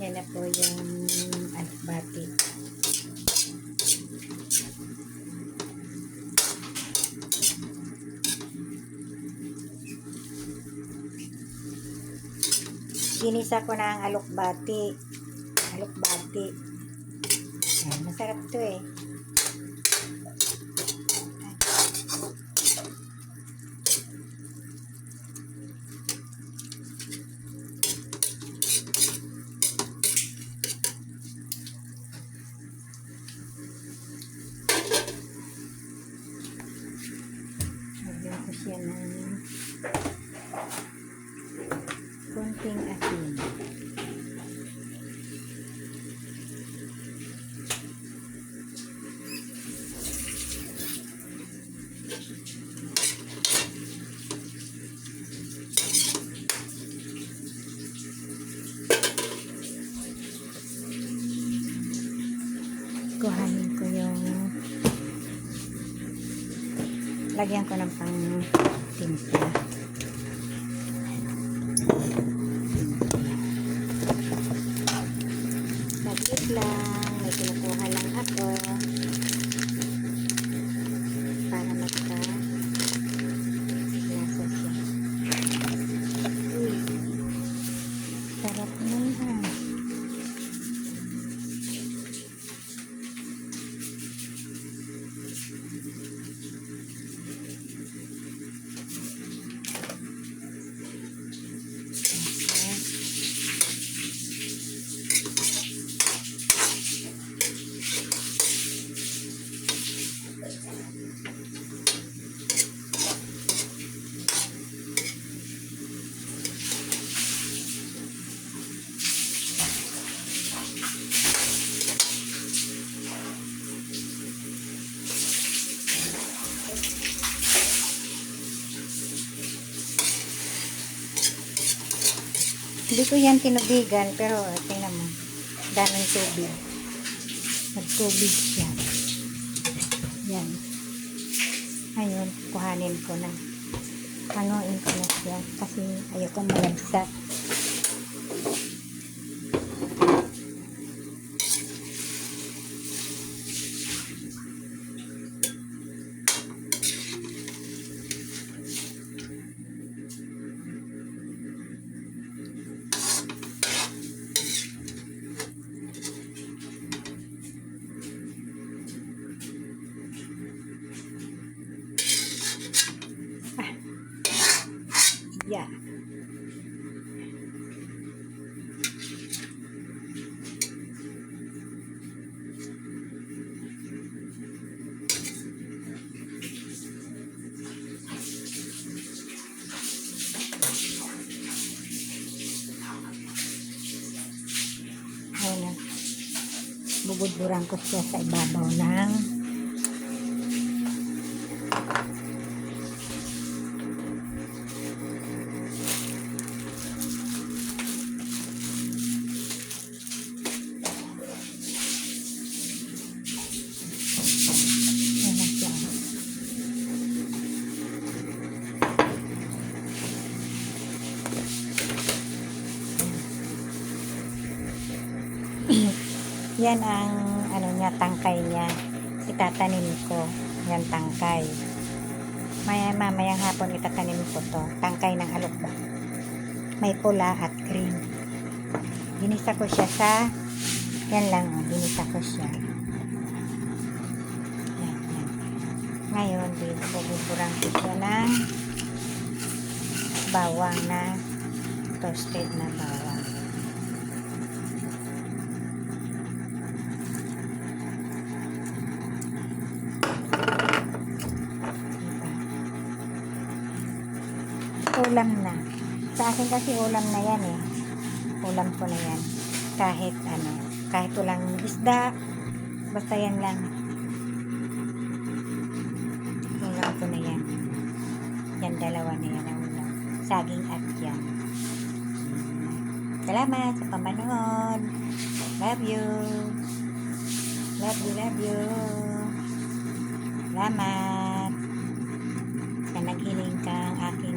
Yan na po yung alibati. Ginisa ko na ang alokbati. Alokbati. Yan, masarap to eh. Lagyan ko siya ng konting asin. Kuhanin ko yung lagyan ko ng pang timpla. Saglit lang, may kinukuha lang ako para magka lasa siya. Uy, sarap na yan. Okay. Hindi ko yan tinubigan, pero tingnan mo. Daming tubig. Nagtubig siya. Yan. Ngayon, kuhanin ko na. Hanuin ko na siya kasi ayoko malagsak. Yeah. Ayun na. Bubudburan ko siya sa ibabaw ng Yan ang ano niya, tangkay niya. Itatanim ko. Yan tangkay. Maya, mamayang hapon itatanim ko to. Tangkay ng alukba. May pula at green. Ginisa ko siya sa yan lang, oh, ginisa ko siya. Yan. Ngayon, bububurang ko siya ng bawang na toasted na bawang. Ulam na. Sa akin kasi ulam na yan eh. Ulam ko na yan. Kahit ano, kahit walang isda, basta yan lang. Ulam ko na yan. Yan dalawa na yan ang ulam. Saging at yan. Salamat sa pamanood. Love you. Love you, love you. Salamat. Sa naghiling kang aking